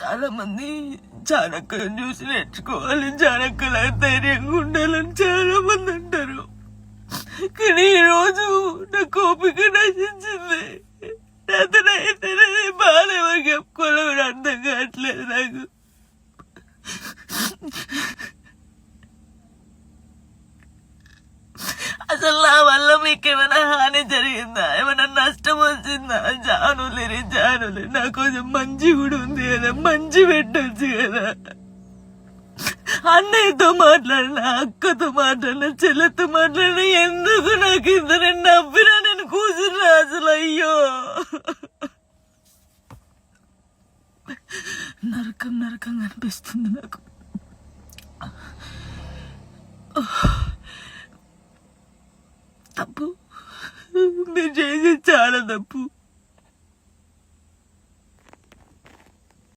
చాలా మంది చాణక్యులను చూసి నేర్చుకోవాలి చాణక్యుల ధైర్యంగా ఉండాలని చాలా మంది అంటారు. కానీ ఈ రోజు నా కోపిక నశించింది. అతనైతేనే బాధ ఎవరు చెప్పుకోవాలో కూడా అర్థం కావట్లేదు నాకు. అసలు నా వల్ల మీకేమైనా హాని జరిగిందా? ఏమైనా జానులే రే జానులే. నా కొంచెం మంచి కూడా ఉంది కదా మంచి పెట్టొచ్చు కదా. అన్నయ్యతో మాట్లాడిన అక్కతో మాట్లాడిన చెల్లెతో మాట్లాడిన ఎందుకు నాకు ఇద్దరు నవ్వినా? నేను కూర్చున్నా అసలు అయ్యో. నరకం నరకంగా అనిపిస్తుంది నాకు. తప్పు మీరు చేసేది చాలా తప్పు.